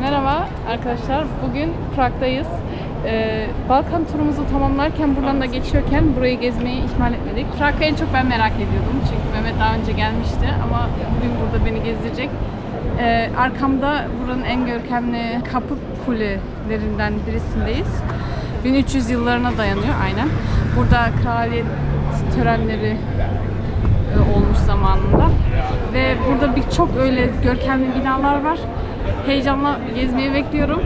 Merhaba arkadaşlar. Bugün Prag'dayız. Ee, Balkan turumuzu tamamlarken buradan da geçiyorken burayı gezmeyi ihmal etmedik. Prag'ı en çok ben merak ediyordum. Çünkü Mehmet daha önce gelmişti ama bugün burada beni gezdirecek. Ee, arkamda buranın en görkemli kapı kulelerinden birisindeyiz. 1300 yıllarına dayanıyor aynen. Burada kraliyet törenleri e, olmuş zamanında. Ve burada birçok öyle görkemli binalar var. Heyecanla gezmeyi bekliyorum.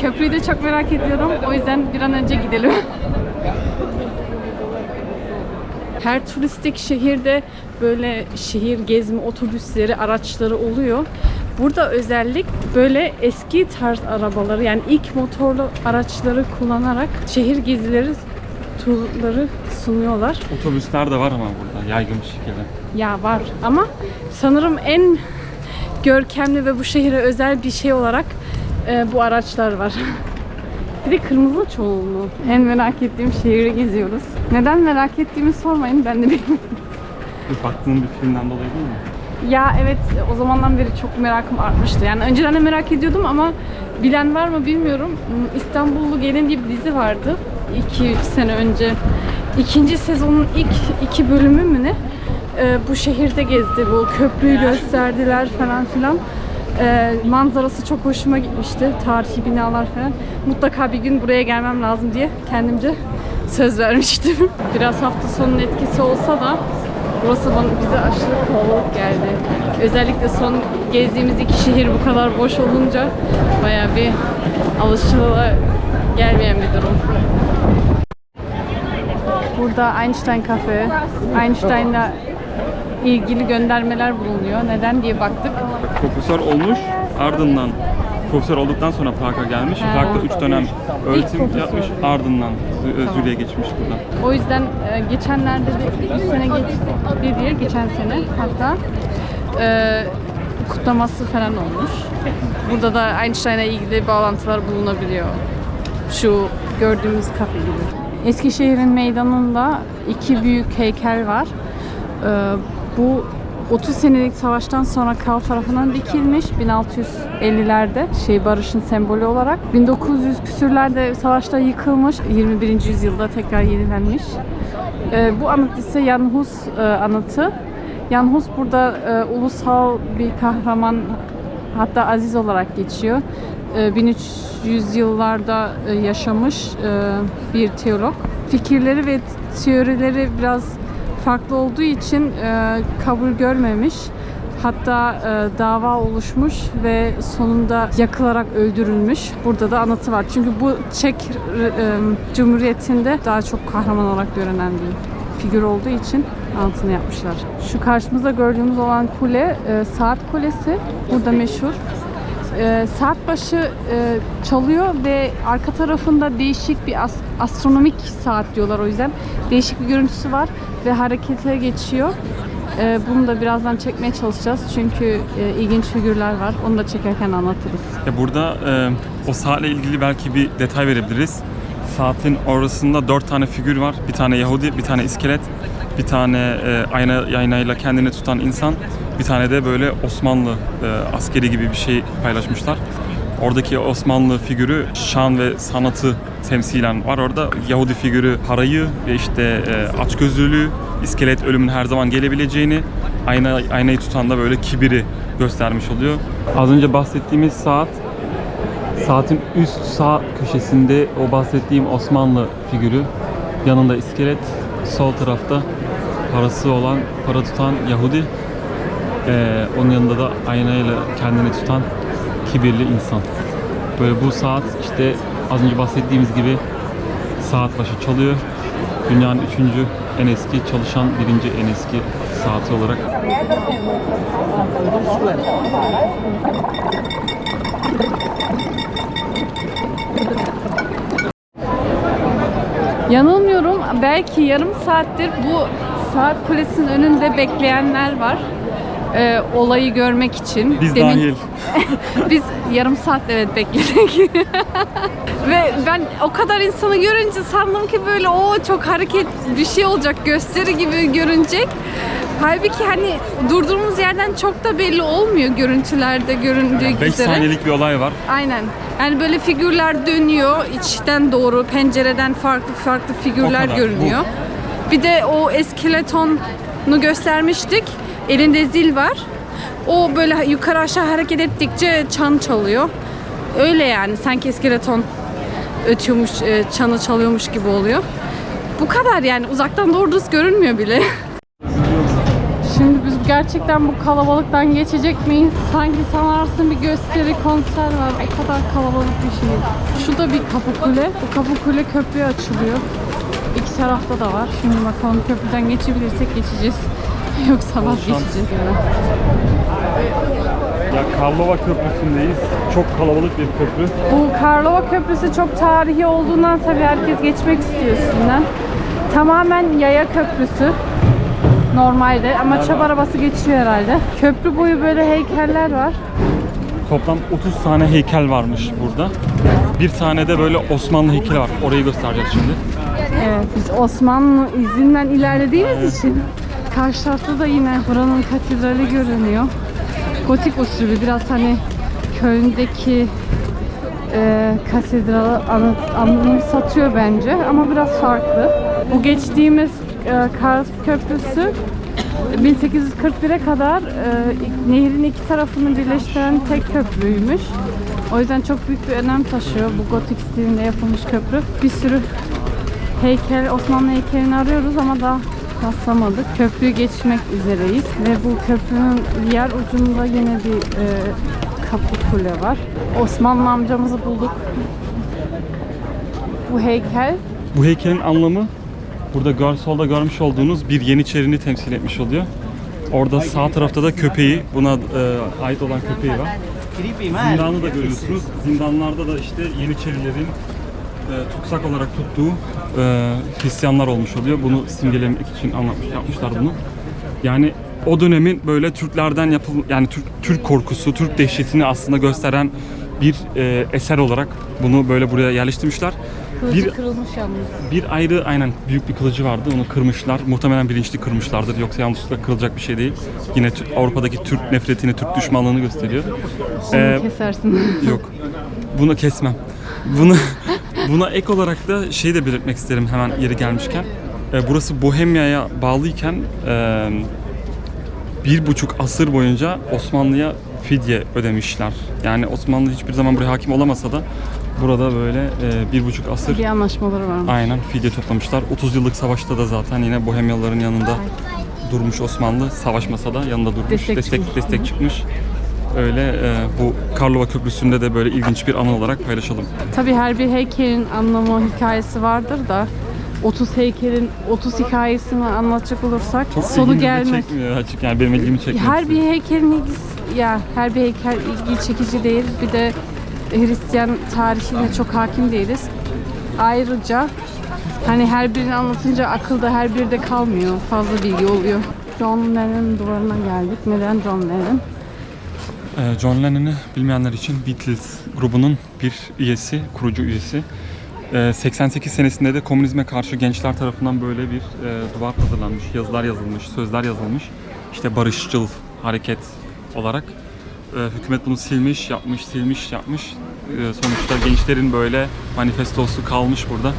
Köprüyü de çok merak ediyorum. O yüzden bir an önce gidelim. Her turistik şehirde böyle şehir gezme otobüsleri, araçları oluyor. Burada özellik böyle eski tarz arabaları yani ilk motorlu araçları kullanarak şehir gezileri turları sunuyorlar. Otobüsler de var ama burada yaygın bir şekilde. Ya var ama sanırım en görkemli ve bu şehre özel bir şey olarak e, bu araçlar var. bir de kırmızı çoğunluğu. En merak ettiğim şehri geziyoruz. Neden merak ettiğimi sormayın ben de bilmiyorum. Baktığın bir filmden dolayı değil mi? Ya evet o zamandan beri çok merakım artmıştı. Yani önceden de merak ediyordum ama bilen var mı bilmiyorum. Hmm, İstanbullu Gelin diye bir dizi vardı. iki sene önce. İkinci sezonun ilk iki bölümü mü ne? Ee, bu şehirde gezdi. Bu köprüyü gösterdiler falan filan. Ee, manzarası çok hoşuma gitmişti. Tarihi binalar falan. Mutlaka bir gün buraya gelmem lazım diye kendimce söz vermiştim. Biraz hafta sonunun etkisi olsa da Burası bana bize aşırı kalabalık geldi. Özellikle son gezdiğimiz iki şehir bu kadar boş olunca bayağı bir alışıla gelmeyen bir durum. Burada Einstein Cafe, Einstein'la ilgili göndermeler bulunuyor. Neden diye baktık. Profesör olmuş ardından profesör olduktan sonra Prag'a gelmiş. Ha. Prag'da 3 dönem öğretim yapmış ardından Zü- Zürich'e geçmiş burada. O yüzden e, geçenlerde de 3 sene geçti diye geçen sene hatta e, kutlaması falan olmuş. Burada da Einstein'a ilgili bağlantılar bulunabiliyor. Şu gördüğümüz kafe gibi. Eskişehir'in meydanında iki büyük heykel var. E, bu 30 senelik savaştan sonra kral tarafından dikilmiş 1650'lerde şey barışın sembolü olarak 1900 küsürlerde savaşta yıkılmış 21. yüzyılda tekrar yenilenmiş. Ee, bu anıt ise Jan Hus e, anıtı. Jan Hus burada e, ulusal bir kahraman hatta aziz olarak geçiyor. E, 1300 yıllarda e, yaşamış e, bir teolog. Fikirleri ve teorileri biraz farklı olduğu için e, kabul görmemiş. Hatta e, dava oluşmuş ve sonunda yakılarak öldürülmüş. Burada da anıtı var. Çünkü bu Çek e, Cumhuriyeti'nde daha çok kahraman olarak görünen bir figür olduğu için anıtını yapmışlar. Şu karşımızda gördüğümüz olan kule e, saat kulesi. Burada meşhur. E, saat başı e, çalıyor ve arka tarafında değişik bir as- astronomik saat diyorlar o yüzden. Değişik bir görüntüsü var ve harekete geçiyor. E, bunu da birazdan çekmeye çalışacağız çünkü e, ilginç figürler var. Onu da çekerken anlatırız. Ya burada e, o saatle ilgili belki bir detay verebiliriz. Saatin orasında 4 tane figür var. Bir tane Yahudi, bir tane iskelet, bir tane e, ayna aynayla kendini tutan insan, bir tane de böyle Osmanlı e, askeri gibi bir şey paylaşmışlar. Oradaki Osmanlı figürü şan ve sanatı temsilen var orada. Yahudi figürü parayı ve işte e, açgözlülüğü, iskelet ölümün her zaman gelebileceğini, ayna aynayı tutan da böyle kibiri göstermiş oluyor. Az önce bahsettiğimiz saat Saatin üst sağ köşesinde o bahsettiğim Osmanlı figürü, yanında iskelet, sol tarafta parası olan, para tutan Yahudi, ee, onun yanında da aynayla kendini tutan kibirli insan. Böyle bu saat işte az önce bahsettiğimiz gibi saat başı çalıyor. Dünyanın üçüncü en eski çalışan birinci en eski saati olarak Yanılmıyorum. Belki yarım saattir bu saat kulesinin önünde bekleyenler var. Ee, olayı görmek için. biz Demin- dahil. Biz yarım saat evet bekledik. Ve ben o kadar insanı görünce sandım ki böyle o çok hareket bir şey olacak gösteri gibi görünecek. Halbuki hani durduğumuz yerden çok da belli olmuyor görüntülerde göründüğü 5 üzere. saniyelik bir olay var. Aynen. Yani böyle figürler dönüyor içten doğru pencereden farklı farklı figürler kadar, görünüyor. Bir de o eskeletonu göstermiştik. Elinde zil var. O böyle yukarı aşağı hareket ettikçe çan çalıyor. Öyle yani sanki iskeleton ötüyormuş, e, çanı çalıyormuş gibi oluyor. Bu kadar yani uzaktan doğru düz görünmüyor bile. Şimdi biz gerçekten bu kalabalıktan geçecek miyiz? Sanki sanarsın bir gösteri, konser var. O kadar kalabalık bir şey. Şu da bir kapı kule. Bu kapı kule köprüye açılıyor. İki tarafta da var. Şimdi bakalım köprüden geçebilirsek geçeceğiz. Yoksa vazgeçeceğiz. Ya Karlova Köprüsü'ndeyiz. Çok kalabalık bir köprü. Bu Karlova Köprüsü çok tarihi olduğundan tabii herkes geçmek istiyor üstünden. Tamamen yaya köprüsü. Normalde ama çöp arabası geçiyor herhalde. Köprü boyu böyle heykeller var. Toplam 30 tane heykel varmış burada. Bir tane de böyle Osmanlı heykeli var. Orayı göstereceğiz şimdi. Evet biz Osmanlı izinden ilerlediğimiz için karşı tarafta da yine buranın katedrali görünüyor. Gotik usulü biraz hani Köln'deki e, katedralı anı, anımsatıyor bence ama biraz farklı. Bu geçtiğimiz e, Kars Köprüsü 1841'e kadar e, nehrin iki tarafını birleştiren tek köprüymüş. O yüzden çok büyük bir önem taşıyor bu gotik stilinde yapılmış köprü. Bir sürü heykel, Osmanlı heykelini arıyoruz ama daha rastlamadık. Köprüyü geçmek üzereyiz ve bu köprünün diğer ucunda yine bir e, kapı kule var. Osmanlı amcamızı bulduk. Bu heykel Bu heykelin anlamı burada gör, solda görmüş olduğunuz bir Yeniçerini temsil etmiş oluyor. Orada sağ tarafta da köpeği, buna e, ait olan köpeği var. Zindanı da görüyorsunuz. Zindanlarda da işte Yeniçerilerin e, tutsak olarak tuttuğu e, Hristiyanlar olmuş oluyor. Bunu simgelemek için anlatmış, yapmışlar bunu. Yani o dönemin böyle Türklerden yapıl yani Türk, Türk korkusu, Türk dehşetini aslında gösteren bir e, eser olarak bunu böyle buraya yerleştirmişler. kılıcı Bir kırılmış yalnız. bir ayrı aynen büyük bir kılıcı vardı. Onu kırmışlar. Muhtemelen bilinçli kırmışlardır. Yoksa yanlışlıkla kırılacak bir şey değil. Yine Avrupa'daki Türk nefretini, Türk düşmanlığını gösteriyor. Onu Ee, kesersin. yok. Bunu kesmem. Bunu buna ek olarak da şey de belirtmek isterim hemen yeri gelmişken. Ee, burası Bohemya'ya bağlıyken e, bir buçuk asır boyunca Osmanlı'ya fidye ödemişler. Yani Osmanlı hiçbir zaman buraya hakim olamasa da burada böyle e, bir buçuk asır bir anlaşmaları var. Aynen fidye toplamışlar. 30 yıllık savaşta da zaten yine Bohemyalıların yanında durmuş Osmanlı. Savaşmasa da yanında durmuş. Destek Destek çıkmış. destek, çıkmış. Öyle e, bu Karlova Köprüsü'nde de böyle ilginç bir anı olarak paylaşalım. Tabii her bir heykelin anlamı, hikayesi vardır da 30 heykelin 30 hikayesini anlatacak olursak sonu ilgimizi gelmez. çekmiyor açık yani benim ilgimi çekmiyor. Her bir heykelin ilgisi, ya her bir heykel ilgi çekici değil. Bir de Hristiyan tarihine çok hakim değiliz. Ayrıca hani her birini anlatınca akılda her biri de kalmıyor. Fazla bilgi oluyor. John Lennon duvarına geldik. Neden John Lennon? Ee, John Lennon'ı bilmeyenler için Beatles grubunun bir üyesi, kurucu üyesi. Ee, 88 senesinde de komünizme karşı gençler tarafından böyle bir e, duvar hazırlanmış, yazılar yazılmış, sözler yazılmış. İşte barışçıl hareket olarak. Ee, hükümet bunu silmiş, yapmış, silmiş, yapmış. Ee, sonuçta gençlerin böyle manifestosu kalmış burada.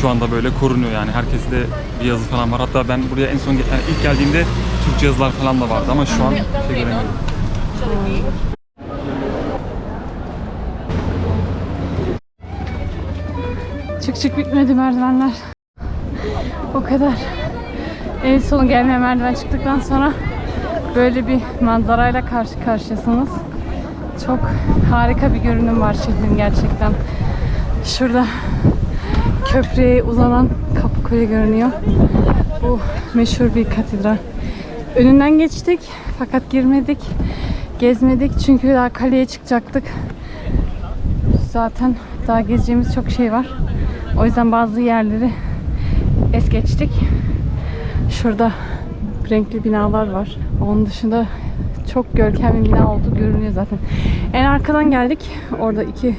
Şu anda böyle korunuyor yani. Herkeste bir yazı falan var. Hatta ben buraya en son ilk geldiğimde Türkçe yazılar falan da vardı ama şu an şey göremiyorum. Çık çık bitmedi merdivenler. O kadar. En son gelmeye merdiven çıktıktan sonra böyle bir manzarayla karşı karşıyasınız. Çok harika bir görünüm var şehrin gerçekten. Şurada köprüye uzanan Kapıkule görünüyor. Bu meşhur bir katedral. Önünden geçtik fakat girmedik. Gezmedik çünkü daha kaleye çıkacaktık. Zaten daha gezeceğimiz çok şey var. O yüzden bazı yerleri es geçtik. Şurada renkli binalar var. Onun dışında çok görkemli bina olduğu görünüyor zaten. En arkadan geldik. Orada iki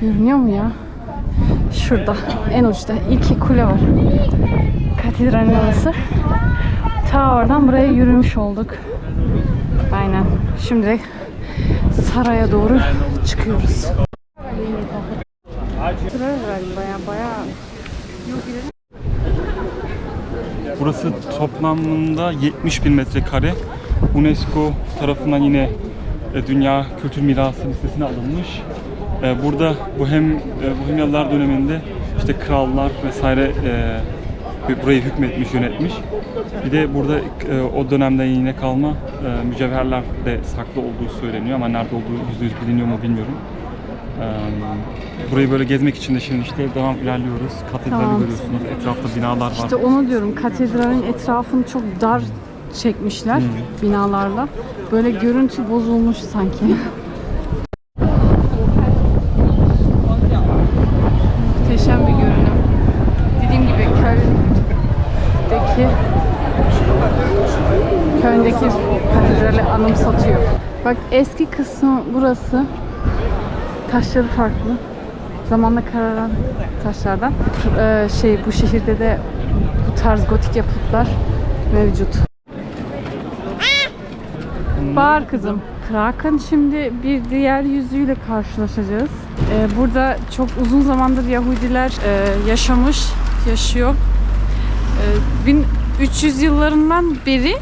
görünüyor mu ya? Şurada en uçta iki kule var. Katedralin orası. Ta oradan buraya yürümüş olduk. Aynen. Şimdi saraya doğru çıkıyoruz. Baya baya Burası toplamında 70 bin metrekare. UNESCO tarafından yine e, Dünya Kültür Mirası listesine alınmış. E, Burada Bohem, e, Bohemyalılar döneminde işte krallar vesaire burayı hükmetmiş, yönetmiş. Bir de burada e, o dönemden yine kalma e, mücevherler de saklı olduğu söyleniyor ama nerede olduğu %100 biliniyor mu bilmiyorum. E, Burayı böyle gezmek için de şimdi işte devam ilerliyoruz. Katedrali Tamam. görüyorsunuz. Etrafta binalar var. İşte onu diyorum. Katedralin etrafını çok dar çekmişler binalarla. Böyle görüntü bozulmuş sanki. Muhteşem bir görünüm. Dediğim gibi Köln'deki Köln'deki katedrali anımsatıyor. Bak eski kısmı burası. Taşları farklı. Zamanla kararan taşlardan. Ee, şey bu şehirde de bu tarz gotik yapıtlar mevcut. Bağır kızım. Kraken şimdi bir diğer yüzüyle karşılaşacağız. Ee, burada çok uzun zamandır Yahudiler e, yaşamış, yaşıyor. Ee, 1300 yıllarından beri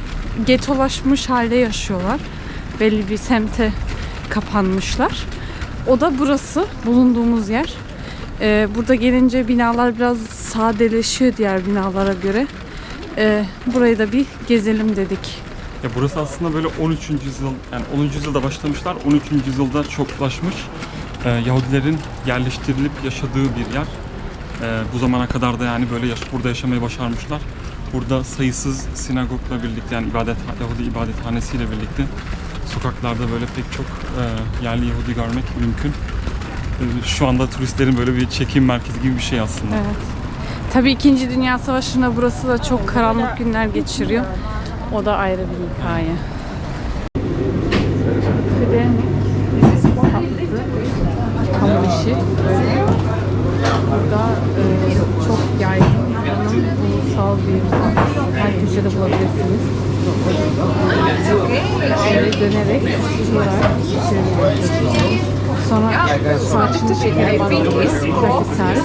getolaşmış halde yaşıyorlar. Belli bir semte kapanmışlar. O da burası, bulunduğumuz yer. Ee, burada gelince binalar biraz sadeleşiyor diğer binalara göre. Ee, burayı da bir gezelim dedik. Ya burası aslında böyle 13. yüzyıl, yani 10. yüzyılda başlamışlar, 13. yüzyılda çoklaşmış. Ee, Yahudilerin yerleştirilip yaşadığı bir yer. Ee, bu zamana kadar da yani böyle yaş- burada yaşamayı başarmışlar. Burada sayısız sinagogla birlikte yani ibadet Yahudi ibadethanesiyle birlikte sokaklarda böyle pek çok e, yerli Yahudi görmek mümkün. Ee, Şu anda turistlerin böyle bir çekim merkezi gibi bir şey aslında. Evet. Tabii 2. Dünya Savaşı'nda burası da çok karanlık günler geçiriyor. O da ayrı bir hikaye. Kıdemlik tatlısı, hamur işi. Burada e, çok yaygın buranın ulusal bir tatlısı. Her köşede bulabilirsiniz. Şöyle dönerek ısıtılarak içerisine Sonra saçını şekeri tarif.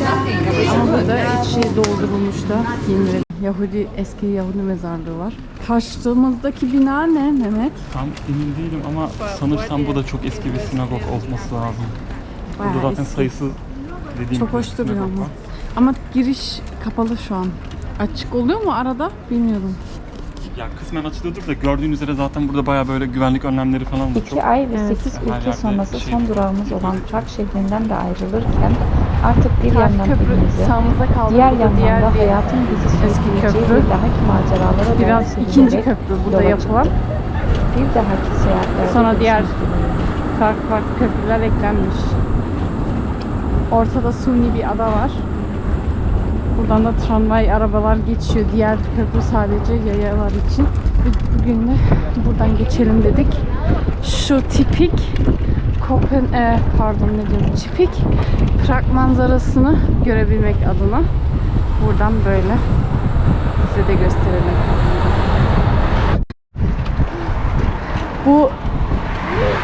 Ama burada içi doldurulmuş da yenir. Yahudi, eski Yahudi mezarlığı var. Karşımızdaki bina ne Mehmet? Tam emin değilim ama sanırsam bu da çok eski bir sinagog olması lazım. Bayağı Burada zaten eski. sayısız dediğim Çok gibi hoş duruyor sinagog ama. var. Ama giriş kapalı şu an. Açık oluyor mu arada? Bilmiyorum. Ya kısmen açılıyordur da gördüğünüz üzere zaten burada bayağı böyle güvenlik önlemleri falan da çok. 2 ay ve Evet. 8 Her ülke yerde sonrası şey- son durağımız olan Prag şehrinden de ayrılırken artık bir yandan köprü sağımızda kaldı. diğer yandan diğer da bir hayatın bizi eski sürükleyeceği köprü. bir dahaki maceralara Biraz doğru ikinci köprü burada yola yapılan. çıktık. Bir dahaki seyahatlerde Sonra diğer görüşmek dileğiyle. farklı farklı köprüler eklenmiş. Ortada suni bir ada var. Buradan da tramvay arabalar geçiyor. Diğer köprü sadece yayalar için. Bu- Bugün de buradan geçelim dedik. Şu tipik Kopen, e, pardon ne diyorum, tipik Prag manzarasını görebilmek adına buradan böyle size de gösterelim. Bu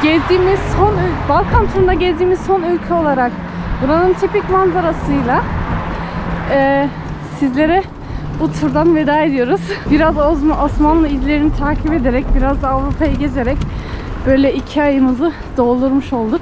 gezdiğimiz son Balkan turunda gezdiğimiz son ülke olarak buranın tipik manzarasıyla eee, sizlere bu turdan veda ediyoruz. Biraz Osma- Osmanlı izlerini takip ederek, biraz da Avrupa'yı gezerek böyle iki ayımızı doldurmuş olduk.